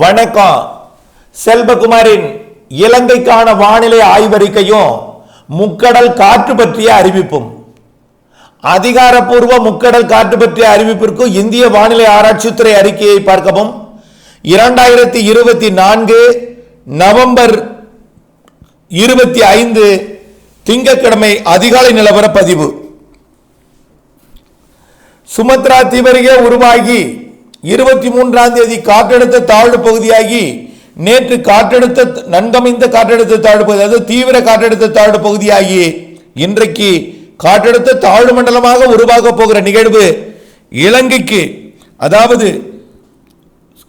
வணக்கம். செல்வகுமாரின் இலங்கைக்கான வானிலை ஆய்வறிக்கையும் முக்கடல் காற்று பற்றிய அறிவிப்பும். அதிகாரப்பூர்வ முக்கடல் காற்று பற்றிய அறிவிப்பிற்கும் இந்திய வானிலை ஆராய்ச்சித்துறை அறிக்கையை பார்க்கவும். இரண்டாயிரத்தி இருபத்தி நான்கு நவம்பர் இருபத்தி ஐந்து திங்கட்கிழமை அதிகாலை நிலவர பதிவு. சுமத்ரா தீவருகே உருவாகி இருபத்தி மூன்றாம் தேதி காற்றழுத்த தாழ்வு பகுதியாகி நேற்று காற்றழுத்த நன்கமைந்த காற்றழுத்த தாழ்வு பகுதி அதாவது தீவிர காற்றழுத்த தாழ்வு பகுதியாகி இன்றைக்கு காற்றழுத்த தாழ்வு மண்டலமாக உருவாக போகிற நிகழ்வு இலங்கைக்கு அதாவது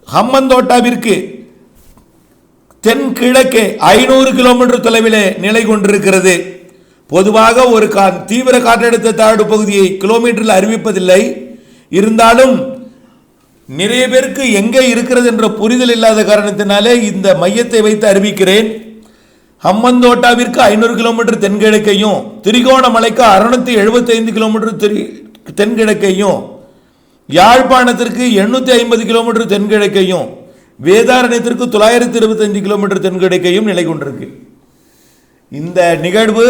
ஹம்மந்தோட்டாவிற்கு தென்கிழக்கு ஐநூறு கிலோமீட்டர் தொலைவிலே நிலை கொண்டிருக்கிறது. பொதுவாக ஒரு கா தீவிர காற்றழுத்த தாழ்வு பகுதியை கிலோமீட்டரில் அறிவிப்பதில்லை. இருந்தாலும் நிறைய பேருக்கு எங்கே இருக்கிறது என்ற புரிதல் இல்லாத காரணத்தினாலே இந்த மையத்தை வைத்து அறிவிக்கிறேன். ஹம்மந்தோட்டாவிற்கு ஐநூறு கிலோமீட்டர் தென்கிழக்கையும் திரிகோணமலைக்கு அறுநூத்தி எழுபத்தைந்து கிலோமீட்டர் திரி தென்கிழக்கையும் யாழ்ப்பாணத்திற்கு எண்ணூற்றி ஐம்பது கிலோமீட்டர் தென்கிழக்கையும் வேதாரண்யத்திற்கு தொள்ளாயிரத்தி இருபத்தஞ்சு கிலோமீட்டர் தென்கிழக்கையும் நிலை கொண்டிருக்கு. இந்த நிகழ்வு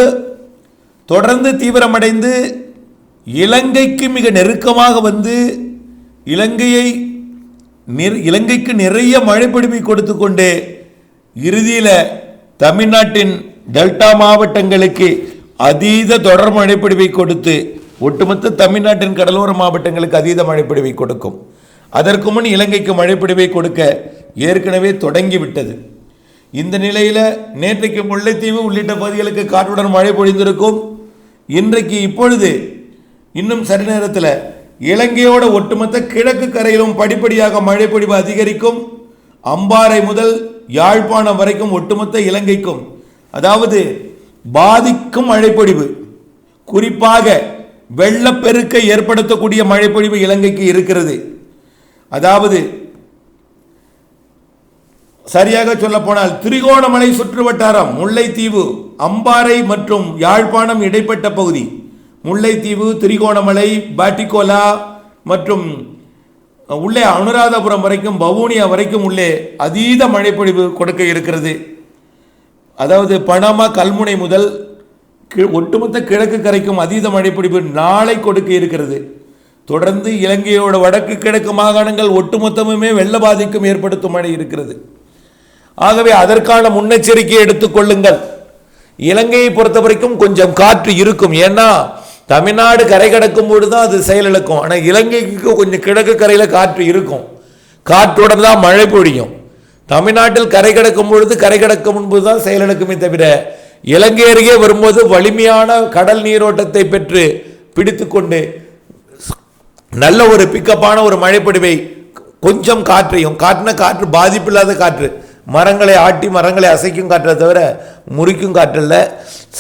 தொடர்ந்து தீவிரமடைந்து இலங்கைக்கு மிக நெருக்கமாக வந்து இலங்கையை இலங்கைக்கு நிறைய மழைப்பிடிப்பை கொடுத்து கொண்டு இறுதியில் தமிழ்நாட்டின் டெல்டா மாவட்டங்களுக்கு அதீத தொடர் மழைப்பிடிப்பை கொடுத்து ஒட்டுமொத்த தமிழ்நாட்டின் கடலோர மாவட்டங்களுக்கு அதீத மழைப்பிடிவை கொடுக்கும். அதற்கு முன் இலங்கைக்கு மழைப்பிடிவை கொடுக்க ஏற்கனவே தொடங்கிவிட்டது. இந்த நிலையில் நேற்றைக்கு முல்லைத்தீவு உள்ளிட்ட பகுதிகளுக்கு காற்றுடன் மழை பொழிந்திருக்கும். இன்றைக்கு இப்பொழுது இன்னும் சரி நேரத்தில் இலங்கையோட ஒட்டுமொத்த கிழக்கு கரையிலும் படிப்படியாக மழை பொழிவு அதிகரிக்கும். அம்பாறை முதல் யாழ்ப்பாணம் வரைக்கும் ஒட்டுமொத்த இலங்கைக்கும் அதாவது பாதிக்கும் மழைப்பொழிவு குறிப்பாக வெள்ளப்பெருக்கை ஏற்படுத்தக்கூடிய மழைப்பொழிவு இலங்கைக்கு இருக்கிறது. அதாவது சரியாக சொல்ல போனால் திரிகோணமலை சுற்று வட்டாரம் முல்லைத்தீவு அம்பாறை மற்றும் யாழ்ப்பாணம் இடைப்பட்ட பகுதி. முல்லைத்தீவு திரிகோணமலை பாட்டிகோலா மற்றும் உள்ளே அனுராதபுரம் வரைக்கும் பவுனியா வரைக்கும் உள்ளே அதீத மழைப்பொழிவு கொடுக்க இருக்கிறது. அதாவது பனாமா கல்முனை முதல் கி- ஒட்டுமொத்த கிழக்கு கரைக்கும் அதீத மழைப்பிடிப்பு நாளை கொடுக்க இருக்கிறது. தொடர்ந்து இலங்கையோட வடக்கு கிழக்கு மாகாணங்கள் ஒட்டுமொத்தமுமே வெள்ள பாதிக்கும் ஏற்படுத்தும் மழை இருக்கிறது. ஆகவே அதற்கான முன்னெச்சரிக்கையை எடுத்துக்கொள்ளுங்கள் இலங்கையை பொறுத்த வரைக்கும் கொஞ்சம் காற்று இருக்கும். ஏன்னா தமிழ்நாடு கரை கடக்கும் பொழுது தான் அது செயலிழக்கும் ஆனால் இலங்கைக்கு கொஞ்சம் கிழக்கு கரையில் காற்று இருக்கும். காற்றுடன் தான் மழை பொழியும். தமிழ்நாட்டில் கரை கடக்கும் பொழுது கரை கடக்கும் முன்பு தான் செயலிழக்குமே தவிர இலங்கை அருகே வரும்போது வலிமையான கடல் நீரோட்டத்தை பெற்று பிடித்துக்கொண்டு நல்ல ஒரு பிக்கப்பான ஒரு மழைப்பொடிவை கொஞ்சம் காற்றையும் காற்றின காற்று பாதிப்பில்லாத காற்று மரங்களை ஆட்டி மரங்களை அசைக்கும் காற்றை தவிர முறிக்கும் காற்றில்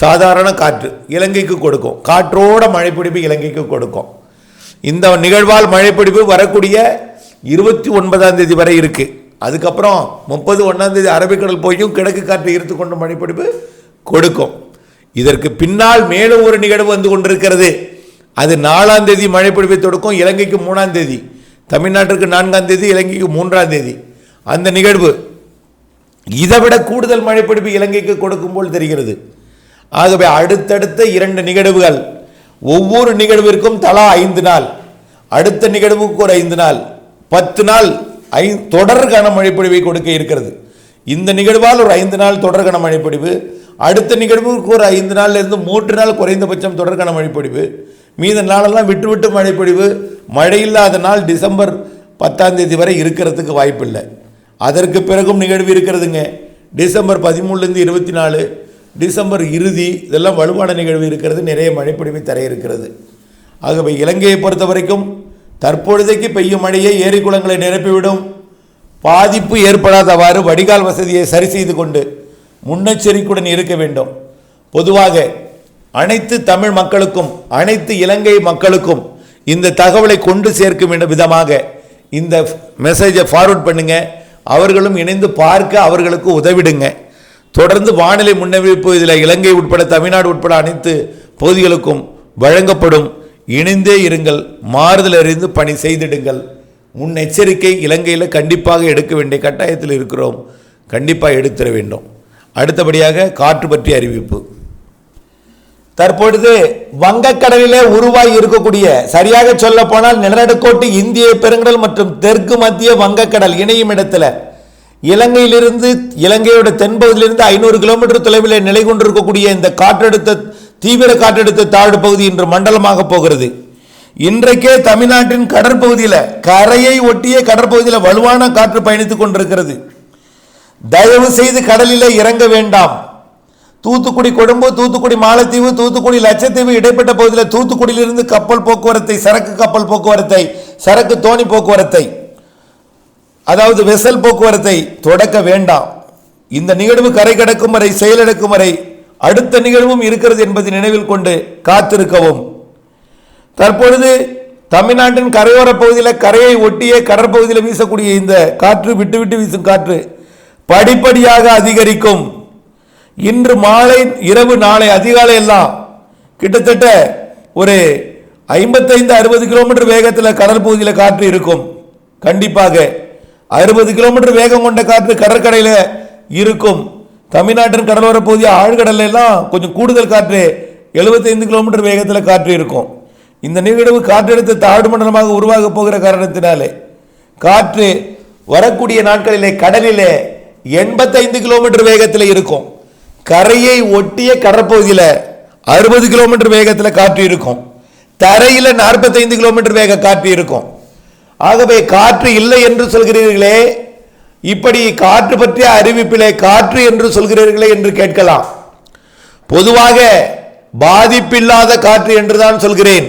சாதாரண காற்று இலங்கைக்கு கொடுக்கும். காற்றோட மழைப்பிடிப்பு இலங்கைக்கு கொடுக்கும். இந்த நிகழ்வால் மழைப்பிடிப்பு வரக்கூடிய இருபத்தி ஒன்பதாம் தேதி வரை இருக்குது அதுக்கப்புறம் முப்பது ஒன்றாம் தேதி அரபிக்கடல் போயும் கிழக்கு காற்றை ஈர்த்து கொண்டு மழைப்பிடிப்பு கொடுக்கும். இதற்கு பின்னால் மேலும் ஒரு நிகழ்வு வந்து கொண்டிருக்கிறது. அது நாலாம் தேதி மழைப்பிடிப்பை தொடுக்கும். இலங்கைக்கு மூணாம் தேதி. தமிழ்நாட்டிற்கு நான்காம் தேதி இலங்கைக்கு மூன்றாம் தேதி. அந்த நிகழ்வு இதை விட கூடுதல் மழைப்பிடிப்பு இலங்கைக்கு கொடுக்கும் போல் தெரிகிறது. ஆகவே அடுத்தடுத்த இரண்டு நிகழ்வுகள் ஒவ்வொரு நிகழ்விற்கும் தலா ஐந்து நாள் அடுத்த நிகழ்வுக்கு ஒரு ஐந்து நாள் பத்து நாள் ஐ தொடர் கனமழை கொடுக்க இருக்கிறது. இந்த நிகழ்வால் ஒரு ஐந்து நாள் தொடர் கனமழை அடுத்த நிகழ்வுக்கு ஒரு ஐந்து நாள்லேருந்து மூன்று நாள் குறைந்தபட்சம் தொடர் கனமழை மீத நாளெல்லாம் விட்டு விட்டு மழை மழை இல்லாத நாள் டிசம்பர் பத்தாம் தேதி வரை இருக்கிறதுக்கு வாய்ப்பில்லை. அதற்கு பிறகும் நிகழ்வு இருக்கிறதுங்க. டிசம்பர் பதிமூணுலேருந்து இருபத்தி நாலு டிசம்பர் இறுதி இதெல்லாம் வலுவான நிகழ்வு இருக்கிறது நிறைய மழைப்பொழிவை தர இருக்கிறது. ஆகவே இலங்கையை பொறுத்த வரைக்கும் தற்பொழுதைக்கு பெய்யும் மழையை ஏரி குளங்களை நிரப்பிவிடும். பாதிப்பு ஏற்படாதவாறு வடிகால் வசதியை சரி செய்து கொண்டு முன்னெச்சரிக்கையுடன் இருக்க வேண்டும். பொதுவாக அனைத்து தமிழ் மக்களுக்கும் அனைத்து இலங்கை மக்களுக்கும் இந்த தகவலை கொண்டு சேர்க்கும் விதமாக இந்த மெசேஜை ஃபார்வர்ட் பண்ணுங்கள் அவர்களும் இணைந்து பார்க்க அவர்களுக்கு உதவிடுங்க. தொடர்ந்து வானிலை முன்னறிவிப்பு இதில் இலங்கை உட்பட தமிழ்நாடு உட்பட அனைத்து பகுதிகளுக்கும் வழங்கப்படும். இணைந்தே இருங்கள் மாறுதல் அறிந்து பணி செய்திடுங்கள். முன்னெச்சரிக்கை இலங்கையில் கண்டிப்பாக எடுக்க வேண்டிய கட்டாயத்தில் இருக்கிறோம். கண்டிப்பாக எடுத்துட வேண்டும். அடுத்தபடியாக காற்று பற்றிய அறிவிப்பு. தற்பொழுது வங்கக்கடலிலே உருவாகி இருக்கக்கூடிய சரியாக சொல்ல போனால் நிலநடுக்கோட்டு இந்திய பெருங்கடல் மற்றும் தெற்கு மத்திய வங்கக்கடல் இணையும் இடத்துல இலங்கையிலிருந்து இலங்கையோட தென்பகுதியிலிருந்து ஐநூறு கிலோமீட்டர் தொலைவில் நிலை கொண்டிருக்கக்கூடிய இந்த காற்றழுத்த தீவிர காற்றழுத்த தாழ்வு பகுதி இன்று மண்டலமாக போகிறது. இன்றைக்கே தமிழ்நாட்டின் கடற்பகுதியில் கரையை ஒட்டிய கடற்பகுதியில் வலுவான காற்று பயணித்துக் கொண்டிருக்கிறது. தயவு செய்து கடலில் இறங்க வேண்டாம். தூத்துக்குடி கொழும்பு தூத்துக்குடி மாலத்தீவு தூத்துக்குடி லட்சத்தீவு இடைப்பட்ட பகுதியில் தூத்துக்குடியிலிருந்து கப்பல் போக்குவரத்தை சரக்கு கப்பல் போக்குவரத்தை சரக்கு தோணி போக்குவரத்தை அதாவது வெசல் போக்குவரத்தை தொடக்க வேண்டாம். இந்த நிகழ்வு கரை கடக்கும் வரை செயலிழக்கும் வரை அடுத்த நிகழ்வும் இருக்கிறது என்பதை நினைவில் கொண்டு காத்திருக்கவும். தற்பொழுது தமிழ்நாட்டின் கரையோர பகுதியில் கரையை ஒட்டிய கடற்பகுதியில் வீசக்கூடிய இந்த காற்று விட்டு விட்டு வீசும் காற்று படிப்படியாக அதிகரிக்கும். இன்று மாலை இரவு நாளை அதிகாலை எல்லாம் கிட்டத்தட்ட ஒரு ஐம்பத்தைந்து அறுபது கிலோமீட்டர் வேகத்தில் கடல் பகுதியில் காற்று இருக்கும். கண்டிப்பாக அறுபது கிலோமீட்டர் வேகம் கொண்ட காற்று கடற்கரையில் இருக்கும். தமிழ்நாட்டின் கடலோர பகுதி ஆழ்கடல்ல எல்லாம் கொஞ்சம் கூடுதல் காற்று 75 கிலோமீட்டர் வேகத்தில் காற்று இருக்கும். இந்த நிகழ்வு காற்றழுத்த தாழ்வு மண்டலமாக உருவாக போகிற காரணத்தினாலே காற்று வரக்கூடிய நாட்களிலே கடலிலே எண்பத்தைந்து கிலோமீட்டர் வேகத்தில் இருக்கும். கரையை ஒட்டிய கடற்பகுதியில் அறுபது கிலோமீட்டர் வேகத்தில் காற்று இருக்கும். தரையில் நாற்பத்தைந்து கிலோமீட்டர் வேக காற்று இருக்கும். ஆகவே காற்று இல்லை என்று சொல்கிறீர்களே இப்படி காற்று பற்றிய அறிவிப்பிலே காற்று என்று சொல்கிறீர்களே என்று கேட்கலாம். பொதுவாக பாதிப்பில்லாத காற்று என்று தான் சொல்கிறேன்.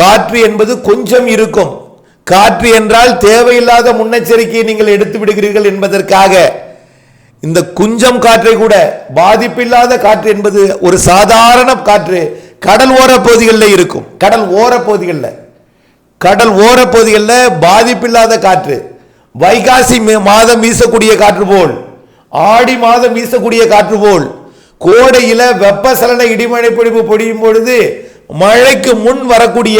காற்று என்பது கொஞ்சம் இருக்கும். காற்று என்றால் தேவையில்லாத முன்னெச்சரிக்கையை நீங்கள் எடுத்து விடுகிறீர்கள் என்பதற்காக. இந்த குஞ்சம் காற்றை கூட பாதிப்பில்லாத காற்று என்பது ஒரு சாதாரண காற்று. கடல் ஓர பகுதிகளில் இருக்கும். கடல் ஓர பகுதிகளில். கடல் ஓர பகுதிகளில் பாதிப்பில்லாத காற்று. வைகாசி மாதம் வீசக்கூடிய காற்று போல். ஆடி மாதம் வீசக்கூடிய காற்று போல். கோடையில் வெப்பசலன இடிமழை பொழிவு பொழியும் பொழுது மழைக்கு முன் வரக்கூடிய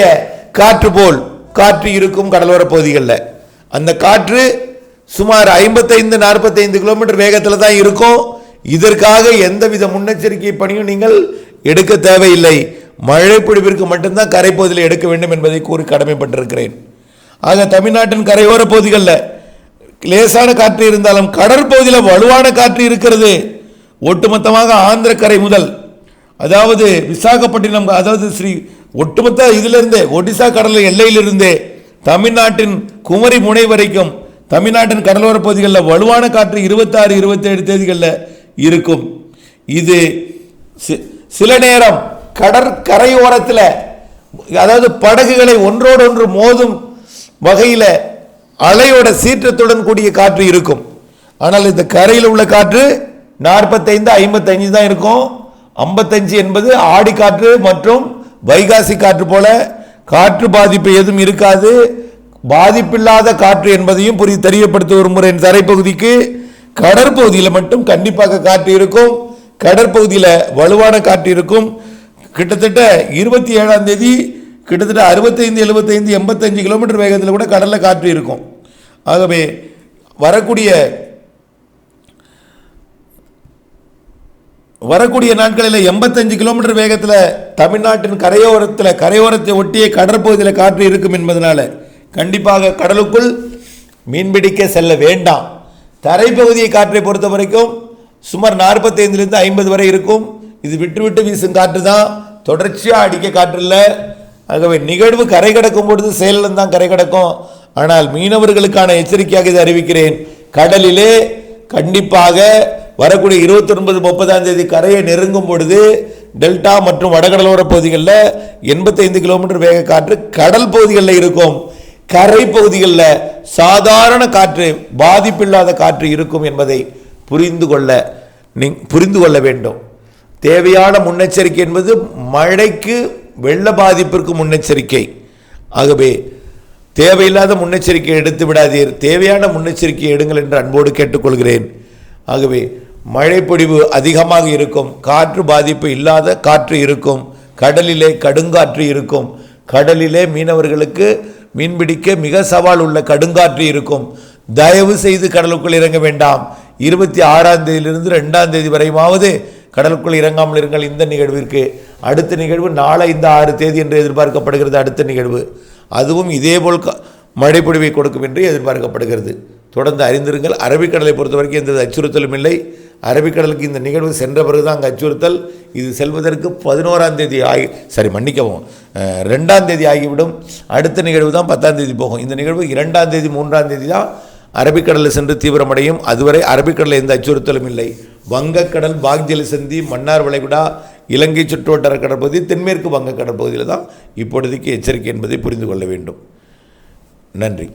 காற்று போல். காற்று இருக்கும் கடலோர பகுதிகளில். அந்த காற்று சுமார் ஐம்பத்தைந்து நாற்பத்தைந்து கிலோமீட்டர் வேகத்தில் தான் இருக்கும். இதற்காக எந்தவித முன்னெச்சரிக்கை பணியும் நீங்கள் எடுக்க தேவையில்லை. மழை பொழிவிற்கு மட்டும்தான் கரைப்பகுதியில் எடுக்க வேண்டும் என்பதை கூறி கடமைப்பட்டிருக்கிறேன். ஆக தமிழ்நாட்டின் கரையோர பகுதிகளில் லேசான காற்று இருந்தாலும் கடற்பகுதியில் வலுவான காற்று இருக்கிறது. ஒட்டுமொத்தமாக ஆந்திர கரை முதல் அதாவது விசாகப்பட்டினம் அதாவது ஸ்ரீ ஒட்டுமொத்த இதிலிருந்தே ஒடிசா கடல் எல்லையிலிருந்தே தமிழ்நாட்டின் குமரி முனை வரைக்கும் தமிழ்நாட்டின் கடலோர பகுதிகளில் வலுவான காற்று இருபத்தாறு இருபத்தேழு தேதிகளில் இருக்கும். இது சில நேரம் கடற்கரையோரத்தில் அதாவது படகுகளை ஒன்றோடொன்று மோதும் வகையில் அலையோட சீற்றத்துடன் கூடிய காற்று இருக்கும். ஆனால் இந்த கரையில் உள்ள காற்று நாற்பத்தைந்து ஐம்பத்தஞ்சு தான் இருக்கும். ஐம்பத்தஞ்சு என்பது ஆடி காற்று மற்றும் வைகாசி காற்று போல காற்று பாதிப்பு எதுவும் இருக்காது. பாதிப்பில்லாத காற்று என்பதையும் புரி தெரியப்படுத்த விரும்புகிறேன் தரைப்பகுதிக்கு. கடற்பகுதியில் மட்டும் கண்டிப்பாக காற்று இருக்கும். கடற்பகுதியில் வலுவான காற்று இருக்கும். கிட்டத்தட்ட இருபத்தி ஏழாம் தேதி கிட்டத்தட்ட அறுபத்தைந்து எழுபத்தைந்து எண்பத்தஞ்சு கிலோமீட்டர் வேகத்தில் கூட கடலில் காற்று இருக்கும். ஆகவே வரக்கூடிய வரக்கூடிய நாட்களில் எண்பத்தஞ்சு கிலோமீட்டர் வேகத்தில் தமிழ்நாட்டின் கரையோரத்தில் கரையோரத்தை ஒட்டிய கடற்பகுதியில் காற்று இருக்கும் என்பதனால கண்டிப்பாக கடலுக்குள் மீன்பிடிக்க செல்ல வேண்டாம். தரைப்பகுதியை காற்றை பொறுத்த வரைக்கும் சுமார் நாற்பத்தைந்துலேருந்து ஐம்பது வரை இருக்கும். இது விட்டு விட்டு வீசும் காற்று தான். தொடர்ச்சியாக அடிக்க காற்று இல்லை. ஆகவே நிகழ்வு கரை கடக்கும் பொழுது செயலில் தான் கரை கடக்கும். ஆனால் மீனவர்களுக்கான எச்சரிக்கையாக இதை அறிவிக்கிறேன். கடலிலே கண்டிப்பாக வரக்கூடிய இருபத்தி ஒன்பது முப்பதாம் தேதி கரையை நெருங்கும் பொழுது டெல்டா மற்றும் வடகடலோர பகுதிகளில் எண்பத்தைந்து கிலோமீட்டர் வேக காற்று கடல் பகுதிகளில் இருக்கும். கரை பகுதிகளில் சாதாரண காற்று பாதிப்பில்லாத காற்று இருக்கும் என்பதை புரிந்து கொள்ள நீ புரிந்து கொள்ள வேண்டும். தேவையான முன்னெச்சரிக்கை என்பது மழைக்கு வெள்ள பாதிப்பிற்கு முன்னெச்சரிக்கை. ஆகவே தேவையில்லாத முன்னெச்சரிக்கை எடுத்து விடாதீர். தேவையான முன்னெச்சரிக்கை எடுங்கள் என்று அன்போடு கேட்டுக்கொள்கிறேன். ஆகவே மழைப்பொழிவு அதிகமாக இருக்கும் காற்று பாதிப்பு இல்லாத காற்று இருக்கும் கடலிலே கடுங்காற்று இருக்கும் கடலிலே மீனவர்களுக்கு மீன்பிடிக்க மிக சவால் உள்ள கடுங்காற்று இருக்கும். தயவு செய்து கடலுக்குள் இறங்க வேண்டாம். இருபத்தி ஆறாம் தேதியிலிருந்து ரெண்டாம் தேதி வரையுமாவது கடலுக்குள் இறங்காமல் இருங்கள் இந்த நிகழ்விற்கு. அடுத்த நிகழ்வு நாளை இந்த ஆறு தேதி என்று எதிர்பார்க்கப்படுகிறது. அடுத்த நிகழ்வு. அதுவும் இதேபோல் க- மழைப்பொழிவை கொடுக்கும் என்று எதிர்பார்க்கப்படுகிறது. தொடர்ந்து அறிந்திருங்கள். அரபிக்கடலை பொறுத்த வரைக்கும் எந்த அச்சுறுத்தலும் இல்லை. அரபிக்கடலுக்கு இந்த நிகழ்வு சென்ற பிறகுதான் அங்கே அச்சுறுத்தல். இது செல்வதற்கு பதினோராம் தேதி ஆகி சரி மன்னிக்கவும் ரெண்டாம் தேதி ஆகிவிடும். அடுத்த நிகழ்வு தான் பத்தாம் தேதி போகும். இந்த நிகழ்வு இரண்டாம் தேதி மூன்றாம் தேதி தான் அரபிக்கடலில் சென்று தீவிரமடையும். அதுவரை அரபிக்கடலில் எந்த அச்சுறுத்தலும் இல்லை. வங்கக்கடல் பாக்ஜலி சந்தி மன்னார் வளைகுடா இலங்கை சுற்றுவட்டார கடற்பகுதி தென்மேற்கு வங்க கடற்பகுதியில் தான் இப்பொழுதைக்கு எச்சரிக்கை என்பதை புரிந்து கொள்ள வேண்டும். நன்றி.